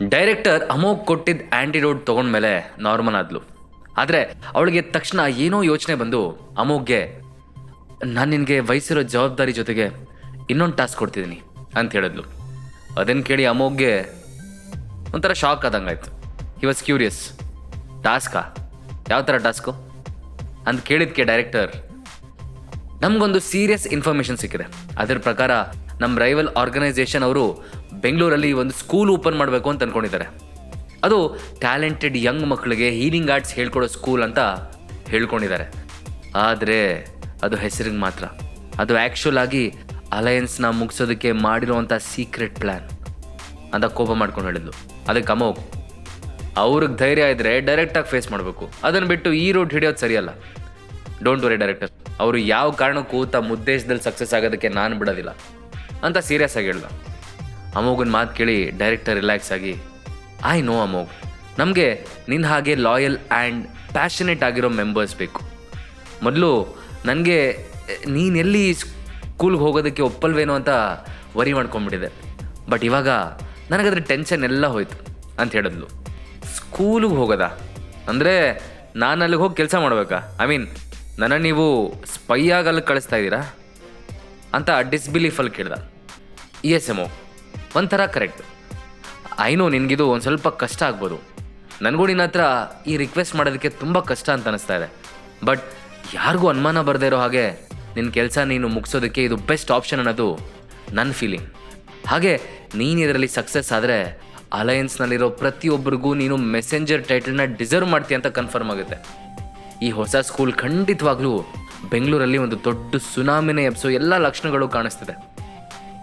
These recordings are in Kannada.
ಡೈರೆಕ್ಟರ್ ಅಮೋಘ್ ಕೊಟ್ಟಿದ್ದ ಆ್ಯಂಟಿಡೋಟ್ ತೊಗೊಂಡ್ಮೇಲೆ ನಾರ್ಮಲ್ ಆದ್ಲು. ಆದರೆ ಅವಳಿಗೆ ತಕ್ಷಣ ಏನೋ ಯೋಚನೆ ಬಂದು ಅಮೋಘ್ಗೆ, ನಾನು ನಿನಗೆ ವಹಿಸಿರೋ ಜವಾಬ್ದಾರಿ ಜೊತೆಗೆ ಇನ್ನೊಂದು ಟಾಸ್ಕ್ ಕೊಡ್ತಿದ್ದೀನಿ ಅಂತ ಹೇಳಿದ್ಲು. ಅದನ್ನು ಕೇಳಿ ಅಮೋಘ್ಗೆ ಒಂಥರ ಶಾಕ್ ಆದಂಗಾಯ್ತು. ಹಿ ವಾಸ್ ಕ್ಯೂರಿಯಸ್ ಟಾಸ್ಕಾ ಯಾವ ಥರ ಟಾಸ್ಕು ಅಂತ ಕೇಳಿದ್ಕೆ ಡೈರೆಕ್ಟರ್, ನಮಗೊಂದು ಸೀರಿಯಸ್ ಇನ್ಫಾರ್ಮೇಷನ್ ಸಿಕ್ಕಿದೆ. ಅದರ ಪ್ರಕಾರ ನಮ್ಮ ರೈವಲ್ ಆರ್ಗನೈಸೇಷನ್ ಅವರು ಬೆಂಗಳೂರಲ್ಲಿ ಒಂದು ಸ್ಕೂಲ್ ಓಪನ್ ಮಾಡಬೇಕು ಅಂತ ಅಂದ್ಕೊಂಡಿದ್ದಾರೆ ಅದು ಟ್ಯಾಲೆಂಟೆಡ್ ಯಂಗ್ ಮಕ್ಕಳಿಗೆ ಹೀಲಿಂಗ್ ಆರ್ಟ್ಸ್ ಹೇಳ್ಕೊಡೋ ಸ್ಕೂಲ್ ಅಂತ ಹೇಳ್ಕೊಂಡಿದ್ದಾರೆ. ಆದರೆ ಅದು ಹೆಸರಿಗೆ ಮಾತ್ರ. ಅದು ಆ್ಯಕ್ಚುಲ್ ಆಗಿ ಅಲಯನ್ಸ್ನ ಮುಗಿಸೋದಕ್ಕೆ ಮಾಡಿರುವಂಥ ಸೀಕ್ರೆಟ್ ಪ್ಲ್ಯಾನ್ ಅಂತ ಕೋಪ ಮಾಡ್ಕೊಂಡು ಹೇಳಿದ್ಲು. ಅದಕ್ಕೆ ಅಮೋಗ್ ಅವ್ರಿಗೆ ಧೈರ್ಯ ಇದ್ದರೆ ಡೈರೆಕ್ಟಾಗಿ ಫೇಸ್ ಮಾಡಬೇಕು. ಅದನ್ನು ಬಿಟ್ಟು ಈ ರೋಡ್ ಹಿಡಿಯೋದು ಸರಿಯಲ್ಲ. ಡೋಂಟ್ ವರಿ ಡೈರೆಕ್ಟರ್ ಅವರು ಯಾವ ಕಾರಣಕ್ಕೂ ತಮ್ಮ ಉದ್ದೇಶದಲ್ಲಿ ಸಕ್ಸಸ್ ಆಗೋದಕ್ಕೆ ನಾನು ಬಿಡೋದಿಲ್ಲ. ಅಂತ ಸೀರಿಯಸ್ ಆಗಿ ಹೇಳ್ದ ಅಮೋಗನ ಮಾತು ಕೇಳಿ ಡೈರೆಕ್ಟರ್ ರಿಲ್ಯಾಕ್ಸ್ ಆಗಿ ಐ ನೋ ಅಮೋಗ್ ನಮಗೆ ನಿನ್ನ ಹಾಗೆ ಲಾಯಲ್ ಆ್ಯಂಡ್ ಪ್ಯಾಷನೇಟ್ ಆಗಿರೋ ಮೆಂಬರ್ಸ್ ಬೇಕು. ಮೊದಲು ನನಗೆ, ನೀನು ಎಲ್ಲಿ ಸ್ಕೂಲ್ಗೆ ಹೋಗೋದಕ್ಕೆ ಒಪ್ಪಲ್ವೇನೋ ಅಂತ ವರಿ ಮಾಡ್ಕೊಂಡ್ಬಿಟ್ಟಿದೆ. ಬಟ್ ಇವಾಗ ನನಗದ್ರ ಟೆನ್ಷನ್ ಎಲ್ಲ ಹೋಯ್ತು, ಅಂತ ಹೇಳಿದ್ಲು. ಸ್ಕೂಲಿಗೆ ಹೋಗೋದ? ಅಂದರೆ ನಾನು ಅಲ್ಲಿಗೆ ಹೋಗಿ ಕೆಲಸ ಮಾಡಬೇಕಾ? ಐ ಮೀನ್ ನನ್ನ ನೀವು ಸ್ಪೈ ಆಗಲ್ಲಿ ಕಳಿಸ್ತಾ ಇದ್ದೀರಾ? ಅಂತ ಡಿಸ್ಬಿಲೀಫಲ್ಲಿ ಕೇಳ್ದ. ಎಸ್ ಎಮೋ ಒಂಥರ ಕರೆಕ್ಟ್. ಐನೋ ನಿನಗಿದು ಒಂದು ಸ್ವಲ್ಪ ಕಷ್ಟ ಆಗ್ಬೋದು. ನನಗೂ ನಿನ್ನ ಹತ್ರ ಈ ರಿಕ್ವೆಸ್ಟ್ ಮಾಡೋದಕ್ಕೆ ತುಂಬ ಕಷ್ಟ ಅಂತ ಅನಿಸ್ತಾ ಇದೆ. ಬಟ್ ಯಾರಿಗೂ ಅನುಮಾನ ಬರದೇ ಇರೋ ಹಾಗೆ ನಿನ್ನ ಕೆಲಸ ನೀನು ಮುಗಿಸೋದಕ್ಕೆ ಇದು ಬೆಸ್ಟ್ ಆಪ್ಷನ್ ಅನ್ನೋದು ನನ್ನ ಫೀಲಿಂಗ್ ಹಾಗೆ ನೀನು ಇದರಲ್ಲಿ ಸಕ್ಸಸ್ ಆದರೆ ಅಲಯನ್ಸ್ನಲ್ಲಿರೋ ಪ್ರತಿಯೊಬ್ಬರಿಗೂ ನೀನು ಮೆಸೆಂಜರ್ ಟೈಟಲ್ನ ಡಿಸರ್ವ್ ಮಾಡ್ತೀಯ ಅಂತ ಕನ್ಫರ್ಮ್ ಆಗುತ್ತೆ. ಈ ಹೊಸ ಸ್ಕೂಲ್ ಖಂಡಿತವಾಗ್ಲೂ ಬೆಂಗಳೂರಲ್ಲಿ ಒಂದು ದೊಡ್ಡ ಸುನಾಮಿನೇ ಎಬ್ಸೋ ಎಲ್ಲ ಲಕ್ಷಣಗಳು ಕಾಣಿಸ್ತಿದೆ.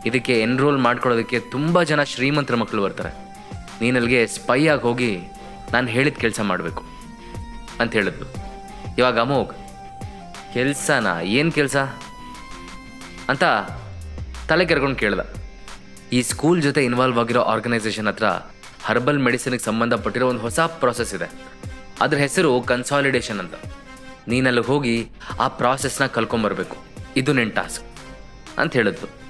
ಇದಕ್ಕೆ ಎನ್ರೋಲ್ ಮಾಡ್ಕೊಳ್ಳೋದಕ್ಕೆ ತುಂಬ ಜನ ಶ್ರೀಮಂತರ ಮಕ್ಕಳು ಬರ್ತಾರೆ. ನೀನಲ್ಲಿಗೆ ಸ್ಪೈ ಆಗಿ ಹೋಗಿ ನಾನು ಹೇಳಿದ ಕೆಲಸ ಮಾಡಬೇಕು ಅಂತ ಹೇಳಿದ್ಲು. ಇವಾಗ ಅಮೋಘ್, ಕೆಲಸನಾ? ಏನು ಕೆಲಸ? ಅಂತ ತಲೆ ಕೆರ್ಕೊಂಡು ಕೇಳ್ದ. ಈ ಸ್ಕೂಲ್ ಜೊತೆ ಇನ್ವಾಲ್ವ್ ಆಗಿರೋ ಆರ್ಗನೈಸೇಷನ್ ಹತ್ರ ಹರ್ಬಲ್ ಮೆಡಿಸಿನ್ಗೆ ಸಂಬಂಧಪಟ್ಟಿರೋ ಒಂದು ಹೊಸ ಪ್ರಾಸೆಸ್ ಇದೆ. ಅದ್ರ ಹೆಸರು ಕನ್ಸಾಲಿಡೇಷನ್ ಅಂತ. ನೀನಲ್ಲಿ ಹೋಗಿ ಆ ಪ್ರಾಸೆಸ್ನ ಕಲ್ಕೊಂಬರ್ಬೇಕು. ಇದು ನಿನ್ನ ಟಾಸ್ಕ್ ಅಂತ ಹೇಳಿದ್ಲು.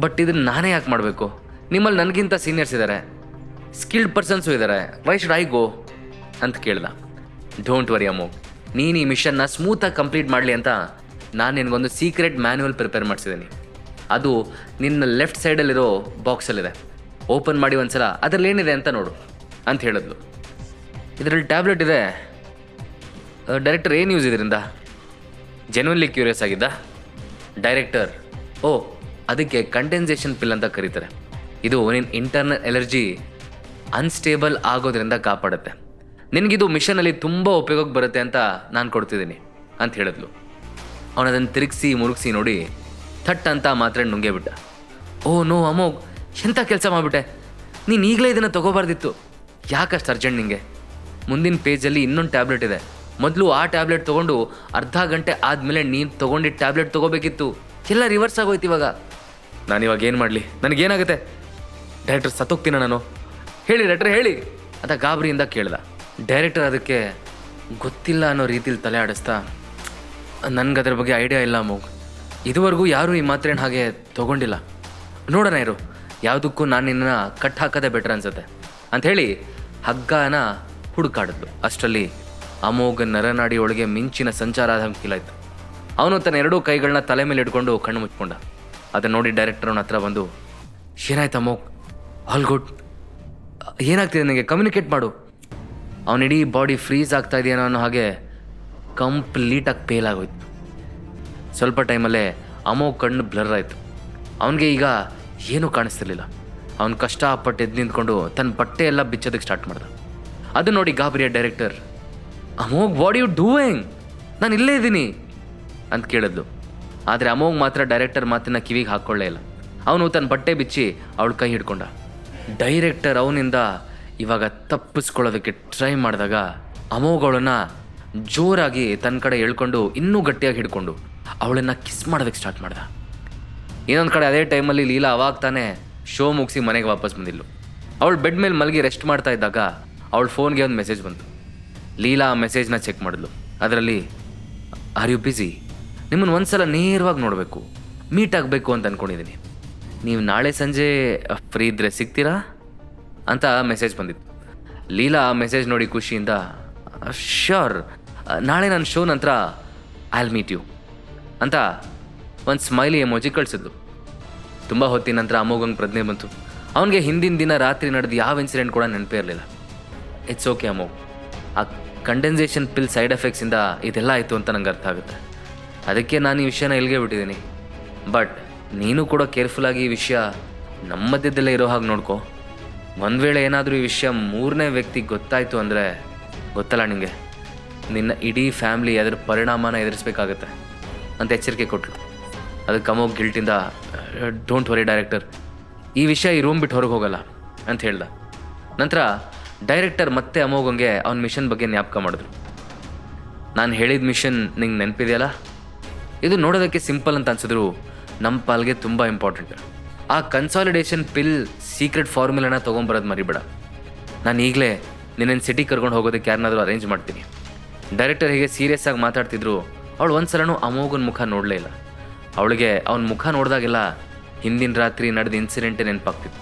ಬಟ್ ಇದನ್ನ ನಾನೇ ಯಾಕೆ ಮಾಡಬೇಕು? ನಿಮ್ಮಲ್ಲಿ ನನಗಿಂತ ಸೀನಿಯರ್ಸ್ ಇದ್ದಾರೆ ಸ್ಕಿಲ್ಡ್ ಪರ್ಸನ್ಸು ಇದ್ದಾರೆ ವೈ ಶುಡ್ ಐ ಗೋ ಅಂತ ಕೇಳ್ದ. Don't worry Amo. ನೀನು ಈ ಮಿಷನ್ನ ಸ್ಮೂತಾಗಿ ಕಂಪ್ಲೀಟ್ ಮಾಡಲಿ ಅಂತ ನಾನು ನಿನಗೊಂದು ಸೀಕ್ರೆಟ್ ಮ್ಯಾನ್ಯುವಲ್ ಪ್ರಿಪೇರ್ ಮಾಡಿಸಿದ್ದೀನಿ ಅದು ನಿನ್ನ ಲೆಫ್ಟ್ ಸೈಡಲ್ಲಿರೋ ಬಾಕ್ಸಲ್ಲಿದೆ ಓಪನ್ ಮಾಡಿ ಒಂದ್ಸಲ ಅದರಲ್ಲಿ ಏನಿದೆ ಅಂತ ನೋಡು ಅಂತ ಹೇಳಿದ್ಲು. ಇದರಲ್ಲಿ ಟ್ಯಾಬ್ಲೆಟ್ ಇದೆ. ಡೈರೆಕ್ಟರ್ ಏನು ಯೂಸ್ ಇದರಿಂದ? ಜೆನ್ವನ್ಲಿ ಕ್ಯೂರಿಯಸ್ ಆಗಿದ್ದ? ಡೈರೆಕ್ಟರ್ ಓ ಅದಕ್ಕೆ ಕಂಡೆನ್ಸೇಷನ್ ಪಿಲ್ ಅಂತ ಕರೀತಾರೆ. ಇದು ನಿನ್ನ ಇಂಟರ್ನಲ್ ಎಲರ್ಜಿ ಅನ್ಸ್ಟೇಬಲ್ ಆಗೋದ್ರಿಂದ ಕಾಪಾಡುತ್ತೆ. ನಿನಗಿದು ಮಿಷನಲ್ಲಿ ತುಂಬ ಉಪಯೋಗಕ್ಕೆ ಬರುತ್ತೆ ಅಂತ ನಾನು ಕೊಡ್ತಿದ್ದೀನಿ ಅಂತ ಹೇಳಿದ್ಲು. ಅವನು ಅದನ್ನು ತಿರುಗಿಸಿ ಮುರುಗಿಸಿ ನೋಡಿ ಥಟ್ ಅಂತ ಮಾತ್ರ ನುಂಗೇ ಬಿಟ್ಟ. ಓ ನೋ ಅಮೋಗ್ ಎಂಥ ಕೆಲಸ ಮಾಡಿಬಿಟ್ಟೆ? ನೀನು ಈಗಲೇ ಇದನ್ನು ತಗೋಬಾರ್ದಿತ್ತು. ಯಾಕಷ್ಟು ಅರ್ಜೆಂಟ್ ನಿಂಗೆ? ಮುಂದಿನ ಪೇಜಲ್ಲಿ ಇನ್ನೊಂದು ಟ್ಯಾಬ್ಲೆಟ್ ಇದೆ. ಮೊದಲು ಆ ಟ್ಯಾಬ್ಲೆಟ್ ತೊಗೊಂಡು ಅರ್ಧ ಗಂಟೆ ಆದಮೇಲೆ ನೀನು ತೊಗೊಂಡಿದ್ದ ಟ್ಯಾಬ್ಲೆಟ್ ತೊಗೋಬೇಕಿತ್ತು. ಎಲ್ಲ ರಿವರ್ಸ್ ಆಗೋಯ್ತು ಇವಾಗ. ನಾನು ಇವಾಗ ಏನು ಮಾಡಲಿ? ನನಗೇನಾಗುತ್ತೆ? ಡೈರೆಕ್ಟರ್ ಸತ್ತೋಗ್ತೀನ ನಾನು? ಹೇಳಿ ಡೈರೆಕ್ಟರ್ ಹೇಳಿ. ಅಂತ ಗಾಬರಿಯಿಂದ ಕೇಳ್ದ. ಡೈರೆಕ್ಟರ್ ಅದಕ್ಕೆ ಗೊತ್ತಿಲ್ಲ ಅನ್ನೋ ರೀತಿಲಿ ತಲೆ ಆಡಿಸ್ತಾ ನನಗೆ ಅದ್ರ ಬಗ್ಗೆ ಐಡಿಯಾ ಇಲ್ಲ ಮೂಗ್. ಇದುವರೆಗೂ ಯಾರೂ ಈ ಮಾತ್ರೇನು ಹಾಗೆ ತೊಗೊಂಡಿಲ್ಲ. ನೋಡೋಣ ಇರು, ಯಾವುದಕ್ಕೂ ನಾನು ನಿನ್ನ ಕಟ್ ಹಾಕೋದೇ ಬೆಟರ್ ಅನ್ಸುತ್ತೆ. ಅಂಥೇಳಿ ಹಗ್ಗನ ಹುಡುಕಾಡಿದ್ಲು. ಅಷ್ಟರಲ್ಲಿ ಅಮೋಘ ನರನಾಡಿ ಒಳಗೆ ಮಿಂಚಿನ ಸಂಚಾರ ಆದಂಗೆ ಫೀಲ್ ಅವನು ತನ್ನ ಎರಡೂ ಕೈಗಳನ್ನ ತಲೆ ಮೇಲೆ ಇಟ್ಕೊಂಡು ಕಣ್ಣು ಮುಚ್ಕೊಂಡ. ಅದನ್ನ ನೋಡಿ ಡೈರೆಕ್ಟರ್ ಅವನ ಹತ್ರ ಬಂದು ಏನಾಯ್ತು ಮೋಕ್ ಆಲ್ ಗುಡ್ ಏನಾಗ್ತಿದೆ ನನಗೆ ಕಮ್ಯುನಿಕೇಟ್ ಮಾಡು. ಅವನ ಇಡೀ ಬಾಡಿ ಫ್ರೀಸ್ ಆಗ್ತಾ ಇದೆಯೇನೋ ಅನ್ನೋ ಹಾಗೆ ಕಂಪ್ಲೀಟಾಗಿ ಪೇಲ್ ಆಗೋಯ್ತು. ಸ್ವಲ್ಪ ಟೈಮಲ್ಲೇ ಅಮೋ ಕಣ್ಣು ಬ್ಲರ್ ಆಯಿತು. ಅವನಿಗೆ ಈಗ ಏನೂ ಕಾಣಿಸ್ತಿರ್ಲಿಲ್ಲ. ಅವನು ಕಷ್ಟಪಟ್ಟು ಎದ್ದು ನಿಂತ್ಕೊಂಡು ತನ್ನ ಬಟ್ಟೆ ಎಲ್ಲ ಬಿಚ್ಚೋದಕ್ಕೆ ಸ್ಟಾರ್ಟ್ ಮಾಡ್ದ. ಅದು ನೋಡಿ ಗಾಬರಿಯ director Amogh what you doing ನಾನು ಇಲ್ಲೇ ಇದ್ದೀನಿ. ಅಂತ ಕೇಳಿದ್ಲು. ಆದರೆ ಅಮೋಘ್ ಮಾತ್ರ ಡೈರೆಕ್ಟರ್ ಮಾತನ್ನ ಕಿವಿಗೆ ಹಾಕ್ಕೊಳ್ಳೇ ಇಲ್ಲ. ಅವನು ತನ್ನ ಬಟ್ಟೆ ಬಿಚ್ಚಿ ಅವಳ ಕೈ ಹಿಡ್ಕೊಂಡ. ಡೈರೆಕ್ಟರ್ ಅವನಿಂದ ಇವಾಗ ತಪ್ಪಿಸ್ಕೊಳ್ಳೋದಕ್ಕೆ ಟ್ರೈ ಮಾಡಿದಾಗ ಅಮೋಘ್ ಅವಳನ್ನ ಜೋರಾಗಿ ತನ್ನ ಕಡೆ ಎಳ್ಕೊಂಡು ಇನ್ನೂ ಗಟ್ಟಿಯಾಗಿ ಹಿಡ್ಕೊಂಡು ಅವಳನ್ನು ಕಿಸ್ ಮಾಡೋದಕ್ಕೆ ಸ್ಟಾರ್ಟ್ ಮಾಡ್ದ. ಇನ್ನೊಂದು ಕಡೆ ಅದೇ ಟೈಮಲ್ಲಿ ಲೀಲಾ ಅವಾಗ ತಾನೇ ಶೋ ಮುಗಿಸಿ ಮನೆಗೆ ವಾಪಸ್ ಬಂದಿಲ್ಲ ಅವಳು ಬೆಡ್ ಮೇಲೆ ಮಲಗಿ ರೆಸ್ಟ್ ಮಾಡ್ತಾ ಇದ್ದಾಗ ಅವಳ ಫೋನ್ಗೆ ಒಂದು ಮೆಸೇಜ್ ಬಂತು. ಲೀಲಾ ಆ ಮೆಸೇಜ್ನ ಚೆಕ್ ಮಾಡಿದ್ಲು. ಅದರಲ್ಲಿ ಆರ್ ಯು ಬ್ಯುಸಿ ನಿಮ್ಮನ್ನು ಒಂದ್ಸಲ ನೇರವಾಗಿ ನೋಡಬೇಕು ಮೀಟ್ ಆಗಬೇಕು ಅಂತ ಅಂದ್ಕೊಂಡಿದ್ದೀನಿ ನೀವು ನಾಳೆ ಸಂಜೆ ಫ್ರೀ ಇದ್ದರೆ ಸಿಗ್ತೀರಾ? ಅಂತ ಮೆಸೇಜ್ ಬಂದಿತ್ತು. ಲೀಲಾ ಮೆಸೇಜ್ ನೋಡಿ ಖುಷಿಯಿಂದ ಶ್ಯೂರ್ ನಾಳೆ ನನ್ನ ಶೋ ನಂತರ ಐಲ್ ಮೀಟ್ ಯು ಅಂತ ಒಂದು ಸ್ಮೈಲಿ ಎಮೋಜಿ ಕಳಿಸಿದ್ಲು. ತುಂಬ ಹೊತ್ತಿನ ನಂತರ ಅಮೋಘಂಗೆ ಪ್ರಜ್ಞೆ ಬಂತು. ಅವನಿಗೆ ಹಿಂದಿನ ದಿನ ರಾತ್ರಿ ನಡೆದು ಯಾವ ಇನ್ಸಿಡೆಂಟ್ ಕೂಡ ನೆನಪೇ ಇರಲಿಲ್ಲ. It's okay Amogh. ಆ ಕಂಡೆನ್ಸೇಷನ್ ಪಿಲ್ ಸೈಡ್ ಎಫೆಕ್ಟ್ಸಿಂದ ಇದೆಲ್ಲ ಆಯಿತು ಅಂತ ನಂಗೆ ಅರ್ಥ ಆಗುತ್ತೆ. ಅದಕ್ಕೆ ನಾನು ಈ ವಿಷಯನ ಇಲ್ಲಿಗೆ ಬಿಟ್ಟಿದ್ದೀನಿ. ಬಟ್ ನೀನು ಕೂಡ ಕೇರ್ಫುಲ್ಲಾಗಿ ಈ ವಿಷಯ ನಮ್ಮ ಮಧ್ಯದಲ್ಲೇ ಇರೋ ಹಾಗೆ ನೋಡ್ಕೊ. ಒಂದು ವೇಳೆ ಏನಾದರೂ ಈ ವಿಷಯ ಮೂರನೇ ವ್ಯಕ್ತಿ ಗೊತ್ತಾಯಿತು ಅಂದರೆ ಗೊತ್ತಲ್ಲ ನಿನಗೆ ನಿನ್ನ ಇಡೀ ಫ್ಯಾಮ್ಲಿ ಅದರ ಪರಿಣಾಮನ ಎದುರಿಸ್ಬೇಕಾಗತ್ತೆ. ಅಂತ ಎಚ್ಚರಿಕೆ ಕೊಟ್ಟಳು ಅದಕ್ಕೆ ಅಮೋಘ್ ಗಿಲ್ಟಿಂದ ಡೋಂಟ್ ವರಿ ಡೈರೆಕ್ಟರ್ ಈ ವಿಷಯ ಈ ರೂಮ್ ಬಿಟ್ಟು ಹೊರಗೆ ಹೋಗಲ್ಲ ಅಂತ ಹೇಳ್ದ. ನಂತರ ಡೈರೆಕ್ಟರ್ ಮತ್ತೆ ಅಮೋಗಂಗೆ ಅವನ ಮಿಷನ್ ಬಗ್ಗೆ ಜ್ಞಾಪಕ ಮಾಡಿದ್ರು. ನಾನು ಹೇಳಿದ ಮಿಷನ್ ನಿಂಗೆ ನೆನಪಿದೆಯಲ್ಲ? ಇದು ನೋಡೋದಕ್ಕೆ ಸಿಂಪಲ್ ಅಂತ ಅನ್ಸಿದ್ರು. ನಮ್ಮ ಪಾಲ್ಗೆ ತುಂಬ ಇಂಪಾರ್ಟೆಂಟ್. ಆ ಕನ್ಸಾಲಿಡೇಷನ್ ಪಿಲ್ ಸೀಕ್ರೆಟ್ ಫಾರ್ಮುಲಾನ ತೊಗೊಂಬರೋದು ಮರಿಬೇಡ. ನಾನು ಈಗಲೇ ನಿನ್ನ ಸಿಟಿ ಕರ್ಕೊಂಡು ಹೋಗೋದಕ್ಕೆ ಯಾರನ್ನಾದರೂ ಅರೇಂಜ್ ಮಾಡ್ತೀನಿ. ಡೈರೆಕ್ಟರ್ ಹೇಗೆ ಸೀರಿಯಸ್ ಆಗಿ ಮಾತಾಡ್ತಿದ್ರು, ಅವಳು ಒಂದು ಸಲನೂ ಅಮೋಘನ ಮುಖ ನೋಡಲೇ ಇಲ್ಲ. ಅವಳಿಗೆ ಅವನ ಮುಖ ನೋಡಿದಾಗೆಲ್ಲ ಹಿಂದಿನ ರಾತ್ರಿ ನಡೆದ ಇನ್ಸಿಡೆಂಟೇ ನೆನಪಾಗ್ತಿತ್ತು.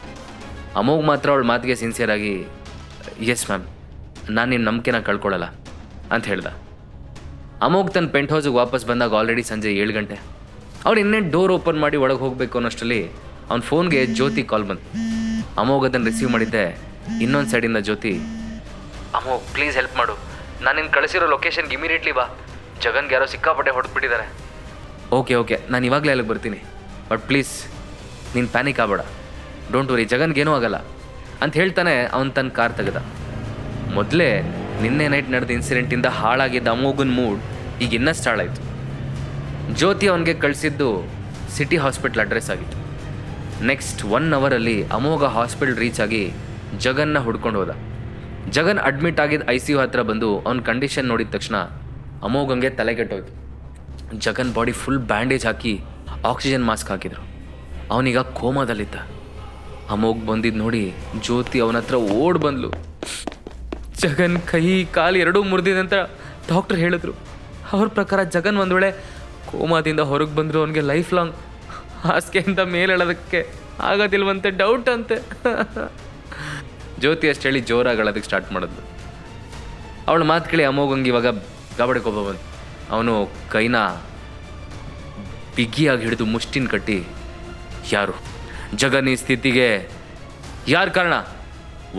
ಅಮೋಘ್ ಮಾತ್ರ ಅವಳ ಮಾತಿಗೆ ಸಿನ್ಸಿಯರ್ ಆಗಿ ಎಸ್ ಮ್ಯಾಮ್ ನಾನು ನಿಮ್ಮ ನಂಬಿಕೆನ ಕಳ್ಕೊಳ್ಳಲ್ಲ ಅಂತ ಹೇಳ್ದ. ಅಮೋಘ್ ತನ್ನ ಪೆಂಟ್ ಹೌಸಿಗೆ ವಾಪಸ್ ಬಂದಾಗ ಆಲ್ರೆಡಿ ಸಂಜೆ ಏಳು ಗಂಟೆ. ಅವ್ನು ಇನ್ನೇ ಡೋರ್ ಓಪನ್ ಮಾಡಿ ಒಳಗೆ ಹೋಗಬೇಕು ಅನ್ನೋಷ್ಟರಲ್ಲಿ ಅವ್ನ ಫೋನ್ಗೆ ಜ್ಯೋತಿ ಕಾಲ್ ಬಂತು. ಅಮೋಗ್ ಅದನ್ನು ರಿಸೀವ್ ಮಾಡಿದ್ದೆ. ಇನ್ನೊಂದು ಸೈಡಿಂದ ಜ್ಯೋತಿ ಅಮೋಗ್ ಪ್ಲೀಸ್ ಹೆಲ್ಪ್ ಮಾಡು. ನಾನು ನಿನ್ನ ಕಳಿಸಿರೋ ಲೊಕೇಶನ್ಗೆ ಇಮಿಡಿಯೇಟ್ಲಿ ಬಾ. ಜಗನ್ಗೆ ಯಾರೋ ಸಿಕ್ಕಾಪಟ್ಟೆ ಹೊಡೆದ್ಬಿಟ್ಟಿದ್ದಾರೆ ಓಕೆ ಓಕೆ ನಾನು ಇವಾಗಲೇ ಅಲ್ಲಿಗೆ ಬರ್ತೀನಿ. ಬಟ್ ಪ್ಲೀಸ್ ನೀನು ಪ್ಯಾನಿಕ್ ಆಗಬೇಡ. ಡೋಂಟ್ ವರಿ ಜಗನ್ಗೇನೂ ಆಗಲ್ಲ. ಅಂತ ಹೇಳ್ತಾನೆ ಅವನು ತನ್ನ ಕಾರ್ ತೆಗೆದ. ಮೊದಲೇ ನಿನ್ನೆ ನೈಟ್ ನಡೆದ ಇನ್ಸಿಡೆಂಟಿಂದ ಹಾಳಾಗಿದ್ದ ಅಮೋಗನ್ ಮೂಡ್ ಈಗ ಇನ್ನಷ್ಟು ಹಾಳಾಯಿತು. ಜ್ಯೋತಿ ಅವನಿಗೆ ಕಳಿಸಿದ್ದು ಸಿಟಿ ಹಾಸ್ಪಿಟ್ಲ್ ಅಡ್ರೆಸ್ ಆಗಿತ್ತು. ನೆಕ್ಸ್ಟ್ ಒನ್ ಅವರಲ್ಲಿ ಅಮೋಘ ಹಾಸ್ಪಿಟಲ್ ರೀಚ್ ಆಗಿ ಜಗನ್ನ ಹುಡ್ಕೊಂಡು ಹೋದ. ಜಗನ್ ಅಡ್ಮಿಟ್ ಆಗಿದ್ದ ಐ ಸಿ ಯು ಹತ್ರ ಬಂದು ಅವನ ಕಂಡೀಷನ್ ನೋಡಿದ ತಕ್ಷಣ ಅಮೋಘಂಗೆ ತಲೆಗೆಟ್ಟೋಯ್ತು ಜಗನ್ ಬಾಡಿ ಫುಲ್ ಬ್ಯಾಂಡೇಜ್ ಹಾಕಿ ಆಕ್ಸಿಜನ್ ಮಾಸ್ಕ್ ಹಾಕಿದ್ರು. ಅವನೀಗ ಕೋಮಾದಲ್ಲಿದ್ದ. ಅಮೋಘ್ ಬಂದಿದ್ದು ನೋಡಿ ಜ್ಯೋತಿ ಅವನ ಹತ್ರ ಓಡ್ ಬಂದ್ಲು. ಜಗನ್ ಕೈ ಕಾಲು ಎರಡೂ ಮುರಿದಿದೆ ಅಂತ ಡಾಕ್ಟರ್ ಹೇಳಿದ್ರು. ಅವ್ರ ಪ್ರಕಾರ ಜಗನ್ ಒಂದು ವೇಳೆ ಕೋಮಾದಿಂದ ಹೊರಗೆ ಬಂದರು ಅವನಿಗೆ ಲೈಫ್ ಲಾಂಗ್ ಹಾಸಿಗೆಯಿಂದ ಮೇಲೆ ಹೇಳೋದಕ್ಕೆ ಆಗೋದಿಲ್ವಂತೆ ಡೌಟ್ ಅಂತೆ. ಜ್ಯೋತಿ ಅಷ್ಟು ಹೇಳಿ ಜೋರಾಗಳೋದಕ್ಕೆ ಸ್ಟಾರ್ಟ್ ಮಾಡಿದ್ಲು. ಅವಳ ಮಾತು ಕೇಳಿ ಅಮೋಗಂಗೆ ಇವಾಗ ಗಾಬಡಿ ಕೋಪ ಬಂತು ಅವನು ಕೈನ ಬಿಗಿಯಾಗಿ ಹಿಡಿದು ಮುಷ್ಟಿನ ಕಟ್ಟಿ, ಯಾರು? ಜಗನ್ ಈ ಸ್ಥಿತಿಗೆ ಯಾರು ಕಾರಣ?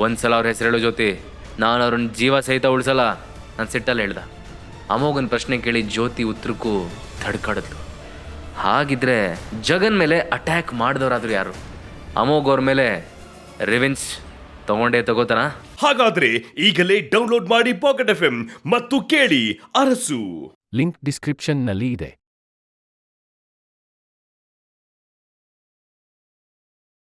ಒಂದ್ಸಲ ಅವ್ರ ಹೆಸರು ಹೇಳೋ ಜ್ಯೋತಿ. ನಾನು ಅವ್ರನ್ನ ಜೀವ ಸಹಿತ ಉಳಿಸಲ್ಲ. ನಾನು ಸಿಟ್ಟಲ್ಲಿ ಹೇಳ್ದ. ಅಮೋಘನ ಪ್ರಶ್ನೆ ಕೇಳಿ ಜ್ಯೋತಿ ಉತ್ತರಕ್ಕೂ ತಡ್ಕಾಡಿದ್ಲು. ಹಾಗಿದ್ರೆ ಜಗನ್ ಮೇಲೆ ಅಟ್ಯಾಕ್ ಮಾಡಿದವರಾದ್ರು ಯಾರು? ಅಮೋಘ್ ಅವ್ರ ಮೇಲೆ ರಿವೆಂಜ್ ತಗೊಂಡೇ ತಗೋತಾನ ಹಾಗಾದ್ರೆ ಈಗಲೇ ಡೌನ್ಲೋಡ್ ಮಾಡಿ ಪಾಕೆಟ್ ಎಫ್ ಮತ್ತು ಕೇಳಿ ಅರಸು. ಲಿಂಕ್ ಡಿಸ್ಕ್ರಿಪ್ಷನ್ನಲ್ಲಿ ಇದೆ.